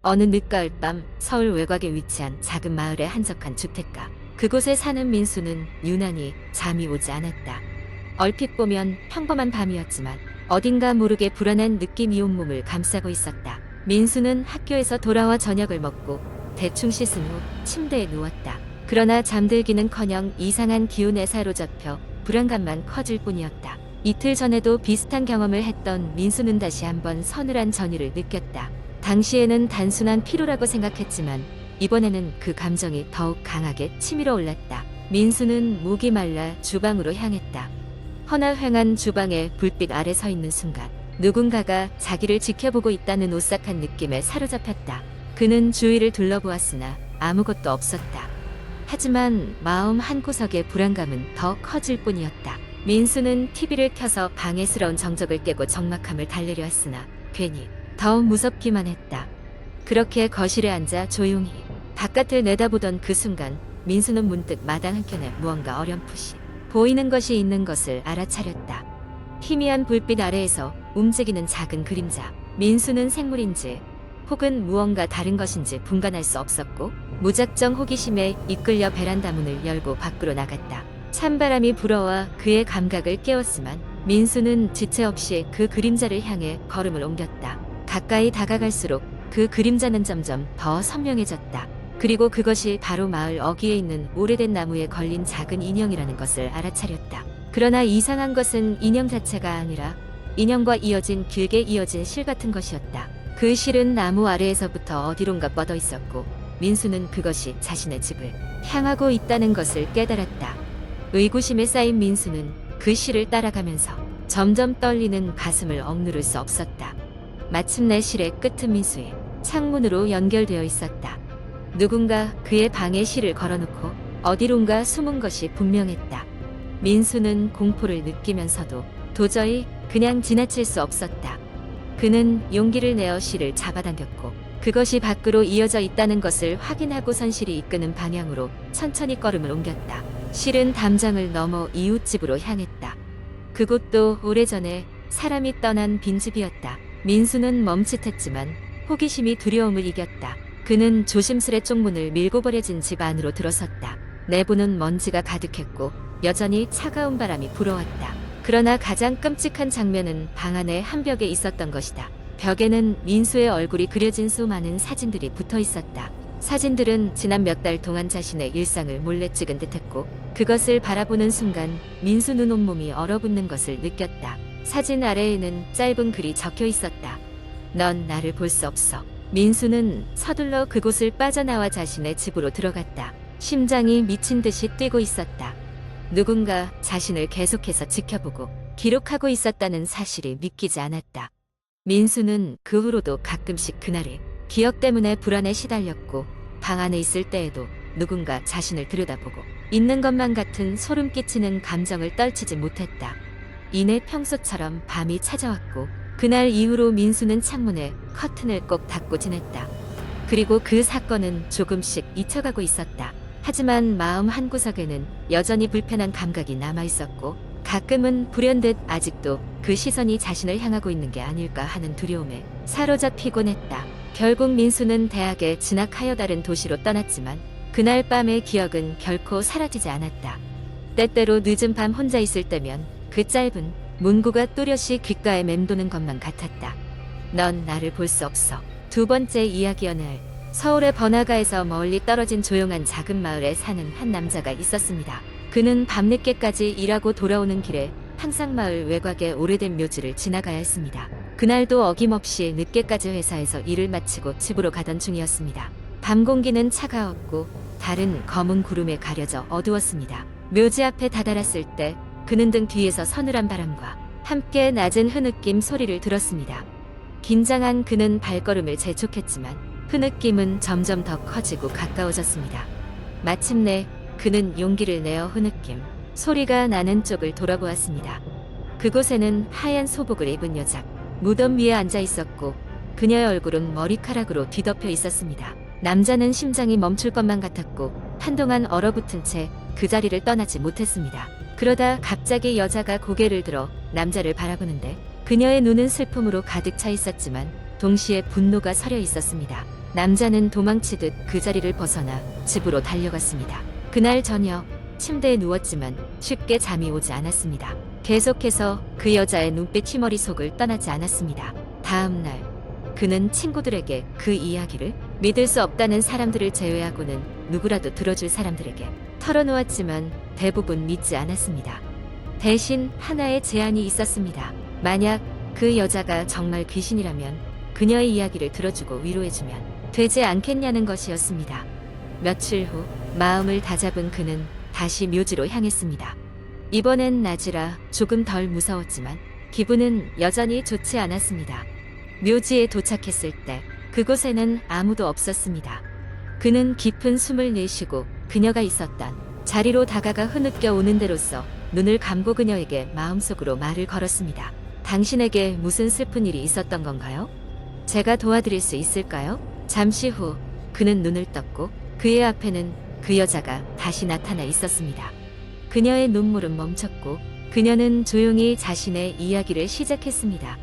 어느 늦가을 밤 서울 외곽에 위치한 작은 마을의 한적한 주택가. 그곳에 사는 민수는 유난히 잠이 오지 않았다. 얼핏 보면 평범한 밤이었지만 어딘가 모르게 불안한 느낌이 온몸을 감싸고 있었다. 민수는 학교에서 돌아와 저녁을 먹고 대충 씻은 후 침대에 누웠다. 그러나 잠들기는커녕 이상한 기운에 사로잡혀 불안감만 커질 뿐이었다. 이틀 전에도 비슷한 경험을 했던 민수는 다시 한번 서늘한 전율을 느꼈다. 당시에는 단순한 피로라고 생각했지만 이번에는 그 감정이 더욱 강하게 치밀어 올랐다. 민수는 목이 말라 주방으로 향했다. 허나횡한 주방에 불빛 아래 서 있는 순간 누군가가 자기를 지켜보고 있다는 오싹한 느낌에 사로잡혔다. 그는 주위를 둘러보았으나 아무것도 없었다. 하지만 마음 한구석의 불안감은 더 커질 뿐이었다. 민수는 TV를 켜서 방해스러운 정적을 깨고 적막함을 달래려 했으나 괜히 더 무섭기만 했다. 그렇게 거실에 앉아 조용히 바깥을 내다보던 그 순간 민수는 문득 마당 한켠에 무언가 어렴풋이 보이는 것이 있는 것을 알아차렸다. 희미한 불빛 아래에서 움직이는 작은 그림자. 민수는 생물인지 혹은 무언가 다른 것인지 분간할 수 없었고 무작정 호기심에 이끌려 베란다 문을 열고 밖으로 나갔다. 찬바람이 불어와 그의 감각을 깨웠지만 민수는 지체 없이 그 그림자를 향해 걸음을 옮겼다. 가까이 다가갈수록 그 그림자는 점점 더 선명해졌다. 그리고 그것이 바로 마을 어귀에 있는 오래된 나무에 걸린 작은 인형이라는 것을 알아차렸다. 그러나 이상한 것은 인형 자체가 아니라 인형과 이어진 길게 이어진 실 같은 것이었다. 그 실은 나무 아래에서부터 어디론가 뻗어 있었고 민수는 그것이 자신의 집을 향하고 있다는 것을 깨달았다. 의구심에 쌓인 민수는 그 실을 따라가면서 점점 떨리는 가슴을 억누를 수 없었다. 마침내 실의 끝은 민수의 창문으로 연결되어 있었다. 누군가 그의 방에 실을 걸어놓고 어디론가 숨은 것이 분명했다. 민수는 공포를 느끼면서도 도저히 그냥 지나칠 수 없었다. 그는 용기를 내어 실을 잡아당겼고 그것이 밖으로 이어져 있다는 것을 확인하고 선실이 이끄는 방향으로 천천히 걸음을 옮겼다. 실은 담장을 넘어 이웃집으로 향했다. 그곳도 오래전에 사람이 떠난 빈집이었다. 민수는 멈칫했지만 호기심이 두려움을 이겼다. 그는 조심스레 쪽문을 밀고 버려진 집 안으로 들어섰다. 내부는 먼지가 가득했고 여전히 차가운 바람이 불어왔다. 그러나 가장 끔찍한 장면은 방 안의 한 벽에 있었던 것이다. 벽에는 민수의 얼굴이 그려진 수많은 사진들이 붙어 있었다. 사진들은 지난 몇 달 동안 자신의 일상을 몰래 찍은 듯했고 그것을 바라보는 순간 민수 눈 온몸이 얼어붙는 것을 느꼈다. 사진 아래에는 짧은 글이 적혀 있었다. 넌 나를 볼 수 없어. 민수는 서둘러 그곳을 빠져나와 자신의 집으로 들어갔다. 심장이 미친 듯이 뛰고 있었다. 누군가 자신을 계속해서 지켜보고 기록하고 있었다는 사실이 믿기지 않았다. 민수는 그 후로도 가끔씩 그날의 기억 때문에 불안에 시달렸고 방 안에 있을 때에도 누군가 자신을 들여다보고 있는 것만 같은 소름 끼치는 감정을 떨치지 못했다. 이내 평소처럼 밤이 찾아왔고 그날 이후로 민수는 창문에 커튼을 꼭 닫고 지냈다. 그리고 그 사건은 조금씩 잊혀가고 있었다. 하지만 마음 한구석에는 여전히 불편한 감각이 남아 있었고 가끔은 불현듯 아직도 그 시선이 자신을 향하고 있는 게 아닐까 하는 두려움에 사로잡히곤 했다. 결국 민수는 대학에 진학하여 다른 도시로 떠났지만 그날 밤의 기억은 결코 사라지지 않았다. 때때로 늦은 밤 혼자 있을 때면 그 짧은 문구가 또렷이 귓가에 맴도는 것만 같았다. 넌 나를 볼 수 없어. 두 번째 이야기 어느 날 서울의 번화가에서 멀리 떨어진 조용한 작은 마을에 사는 한 남자가 있었습니다. 그는 밤늦게까지 일하고 돌아오는 길에 항상 마을 외곽의 오래된 묘지를 지나가야 했습니다. 그날도 어김없이 늦게까지 회사에서 일을 마치고 집으로 가던 중이었습니다. 밤 공기는 차가웠고 달은 검은 구름에 가려져 어두웠습니다. 묘지 앞에 다다랐을 때 그는 등 뒤에서 서늘한 바람과 함께 낮은 흐느낌 소리를 들었습니다. 긴장한 그는 발걸음을 재촉했지만 흐느낌은 점점 더 커지고 가까워졌습니다. 마침내 그는 용기를 내어 흐느낌 소리가 나는 쪽을 돌아보았습니다. 그곳에는 하얀 소복을 입은 여자 무덤 위에 앉아 있었고 그녀의 얼굴은 머리카락으로 뒤덮여 있었습니다. 남자는 심장이 멈출 것만 같았고 한동안 얼어붙은 채 그 자리를 떠나지 못했습니다. 그러다 갑자기 여자가 고개를 들어 남자를 바라보는데 그녀의 눈은 슬픔으로 가득 차 있었지만 동시에 분노가 서려 있었습니다. 남자는 도망치듯 그 자리를 벗어나 집으로 달려갔습니다. 그날 저녁 침대에 누웠지만 쉽게 잠이 오지 않았습니다. 계속해서 그 여자의 눈빛 티머리 속을 떠나지 않았습니다. 다음 날 그는 친구들에게 그 이야기를 믿을 수 없다는 사람들을 제외하고는 누구라도 들어줄 사람들에게 털어놓았지만 대부분 믿지 않았습니다. 대신 하나의 제안이 있었습니다. 만약 그 여자가 정말 귀신이라면 그녀의 이야기를 들어주고 위로해주면 되지 않겠냐는 것이었습니다. 며칠 후 마음을 다잡은 그는 다시 묘지로 향했습니다. 이번엔 낮이라 조금 덜 무서웠지만 기분은 여전히 좋지 않았습니다. 묘지에 도착했을 때 그곳에는 아무도 없었습니다. 그는 깊은 숨을 내쉬고 그녀가 있었던 자리로 다가가 흐느껴 오는 대로써 눈을 감고 그녀에게 마음속으로 말을 걸었습니다. 당신에게 무슨 슬픈 일이 있었던 건가요? 제가 도와드릴 수 있을까요? 잠시 후 그는 눈을 떴고 그의 앞에는 그 여자가 다시 나타나 있었습니다. 그녀의 눈물은 멈췄고 그녀는 조용히 자신의 이야기를 시작했습니다.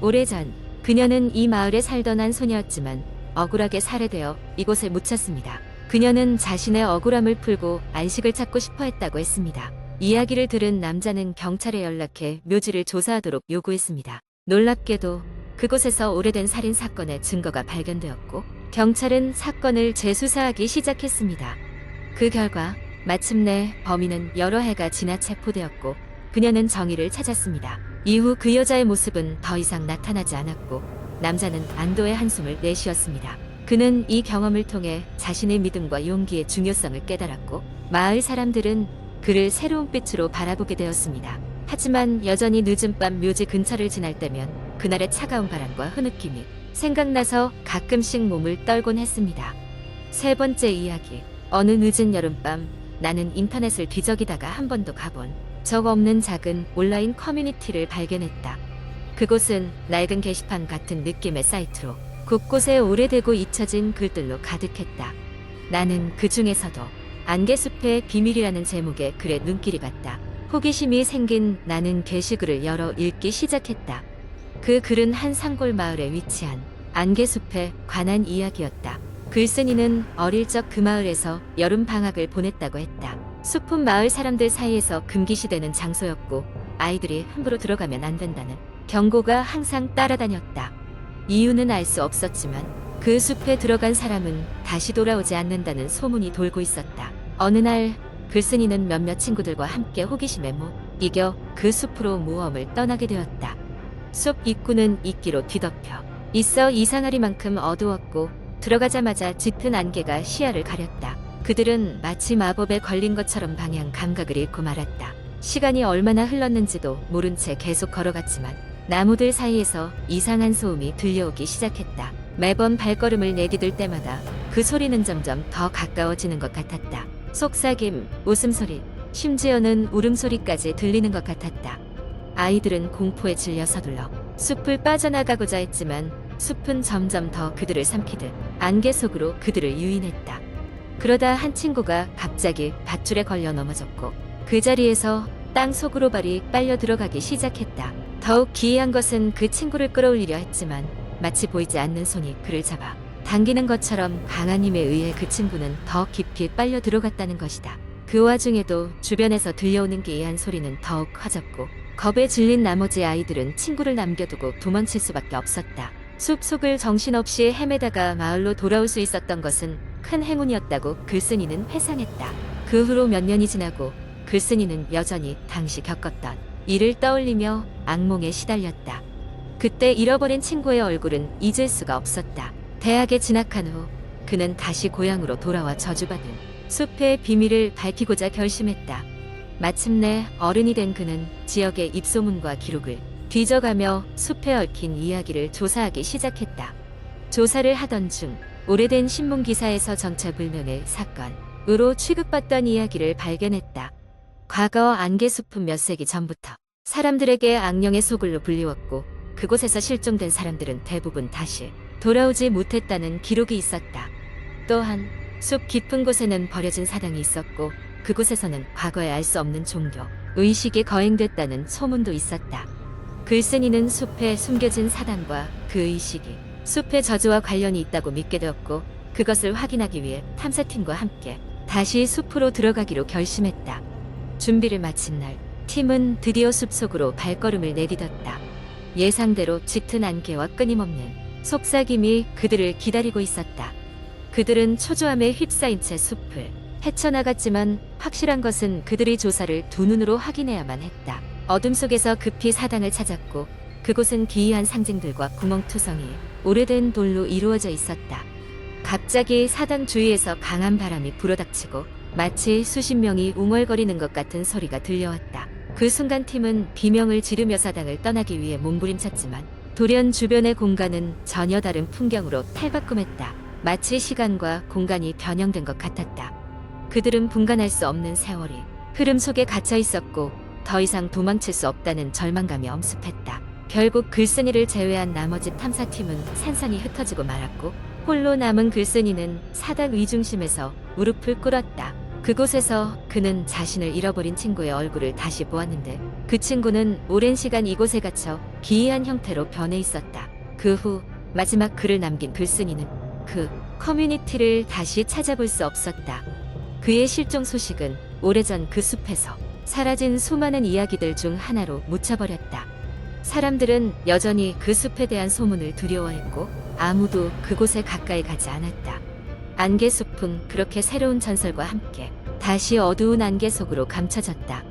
오래전 그녀는 이 마을에 살던 한 소녀였지만 억울하게 살해되어 이곳에 묻혔습니다. 그녀는 자신의 억울함을 풀고 안식을 찾고 싶어 했다고 했습니다. 이야기를 들은 남자는 경찰에 연락해 묘지를 조사하도록 요구했습니다. 놀랍게도 그곳에서 오래된 살인 사건의 증거가 발견되었고 경찰은 사건을 재수사하기 시작했습니다. 그 결과 마침내 범인은 여러 해가 지나 체포되었고 그녀는 정의를 찾았습니다. 이후 그 여자의 모습은 더 이상 나타나지 않았고 남자는 안도의 한숨을 내쉬었습니다. 그는 이 경험을 통해 자신의 믿음과 용기의 중요성을 깨달았고 마을 사람들은 그를 새로운 빛으로 바라보게 되었습니다. 하지만 여전히 늦은 밤 묘지 근처를 지날 때면 그날의 차가운 바람과 흐느낌이 생각나서 가끔씩 몸을 떨곤 했습니다. 세 번째 이야기. 어느 늦은 여름밤 나는 인터넷을 뒤적이다가 한 번도 가본 적 없는 작은 온라인 커뮤니티를 발견했다. 그곳은 낡은 게시판 같은 느낌의 사이트로 곳곳에 오래되고 잊혀진 글들로 가득했다. 나는 그 중에서도 안개숲의 비밀이라는 제목의 글에 눈길이 갔다. 호기심이 생긴 나는 게시글을 열어 읽기 시작했다. 그 글은 한 산골 마을에 위치한 안개숲에 관한 이야기였다. 글쓴이는 어릴 적 그 마을에서 여름 방학을 보냈다고 했다. 숲은 마을 사람들 사이에서 금기시되는 장소였고 아이들이 함부로 들어가면 안 된다는 경고가 항상 따라다녔다. 이유는 알 수 없었지만 그 숲에 들어간 사람은 다시 돌아오지 않는다는 소문이 돌고 있었다. 어느 날 글쓴이는 몇몇 친구들과 함께 호기심에 못 이겨 그 숲으로 모험을 떠나게 되었다. 숲 입구는 이끼로 뒤덮여 있어 이상하리만큼 어두웠고 들어가자마자 짙은 안개가 시야를 가렸다. 그들은 마치 마법에 걸린 것처럼 방향 감각을 잃고 말았다. 시간이 얼마나 흘렀는지도 모른 채 계속 걸어갔지만 나무들 사이에서 이상한 소음이 들려오기 시작했다. 매번 발걸음을 내디딜 때마다 그 소리는 점점 더 가까워지는 것 같았다. 속삭임, 웃음소리, 심지어는 울음소리까지 들리는 것 같았다. 아이들은 공포에 질려 서둘러 숲을 빠져나가고자 했지만 숲은 점점 더 그들을 삼키듯 안개 속으로 그들을 유인했다. 그러다 한 친구가 갑자기 밧줄에 걸려 넘어졌고 그 자리에서 땅 속으로 발이 빨려 들어가기 시작했다. 더욱 기이한 것은 그 친구를 끌어올리려 했지만 마치 보이지 않는 손이 그를 잡아 당기는 것처럼 강한 힘에 의해 그 친구는 더 깊이 빨려 들어갔다는 것이다. 그 와중에도 주변에서 들려오는 기이한 소리는 더욱 커졌고 겁에 질린 나머지 아이들은 친구를 남겨두고 도망칠 수밖에 없었다. 숲 속을 정신없이 헤매다가 마을로 돌아올 수 있었던 것은 큰 행운이었다고 글쓴이는 회상했다. 그 후로 몇 년이 지나고 글쓴이는 여전히 당시 겪었던 일을 떠올리며 악몽에 시달렸다. 그때 잃어버린 친구의 얼굴은 잊을 수가 없었다. 대학에 진학한 후 그는 다시 고향으로 돌아와 저주받은 숲의 비밀을 밝히고자 결심했다. 마침내 어른이 된 그는 지역의 입소문과 기록을 뒤져가며 숲에 얽힌 이야기를 조사하기 시작했다. 조사를 하던 중 오래된 신문 기사에서 정체불명의 사건으로 취급받던 이야기를 발견했다. 과거 안개숲은 몇 세기 전부터 사람들에게 악령의 소굴로 불리웠고 그곳에서 실종된 사람들은 대부분 다시 돌아오지 못했다는 기록이 있었다. 또한 숲 깊은 곳에는 버려진 사당이 있었고 그곳에서는 과거에 알 수 없는 종교, 의식이 거행됐다는 소문도 있었다. 글쓴이는 숲에 숨겨진 사당과 그 의식이 숲의 저주와 관련이 있다고 믿게 되었고 그것을 확인하기 위해 탐사팀과 함께 다시 숲으로 들어가기로 결심했다. 준비를 마친 날 팀은 드디어 숲속으로 발걸음을 내디뎠다. 예상대로 짙은 안개와 끊임없는 속삭임이 그들을 기다리고 있었다. 그들은 초조함에 휩싸인 채 숲을 헤쳐나갔지만 확실한 것은 그들의 조사를 두 눈으로 확인해야만 했다. 어둠 속에서 급히 사당을 찾았고 그곳은 기이한 상징들과 구멍투성이 오래된 돌로 이루어져 있었다. 갑자기 사당 주위에서 강한 바람이 불어닥치고 마치 수십 명이 웅얼거리는 것 같은 소리가 들려왔다. 그 순간 팀은 비명을 지르며 사당을 떠나기 위해 몸부림쳤지만 돌연 주변의 공간은 전혀 다른 풍경으로 탈바꿈했다. 마치 시간과 공간이 변형된 것 같았다. 그들은 분간할 수 없는 세월이 흐름 속에 갇혀 있었고 더 이상 도망칠 수 없다는 절망감이 엄습했다. 결국 글쓴이를 제외한 나머지 탐사팀은 산산이 흩어지고 말았고 홀로 남은 글쓴이는 사당 위중심에서 무릎을 꿇었다. 그곳에서 그는 자신을 잃어버린 친구의 얼굴을 다시 보았는데 그 친구는 오랜 시간 이곳에 갇혀 기이한 형태로 변해 있었다. 그 후 마지막 글을 남긴 글쓴이는 그 커뮤니티를 다시 찾아볼 수 없었다. 그의 실종 소식은 오래전 그 숲에서 사라진 수많은 이야기들 중 하나로 묻혀버렸다. 사람들은 여전히 그 숲에 대한 소문을 두려워했고 아무도 그곳에 가까이 가지 않았다. 안개숲은 그렇게 새로운 전설과 함께 다시 어두운 안개 속으로 감춰졌다.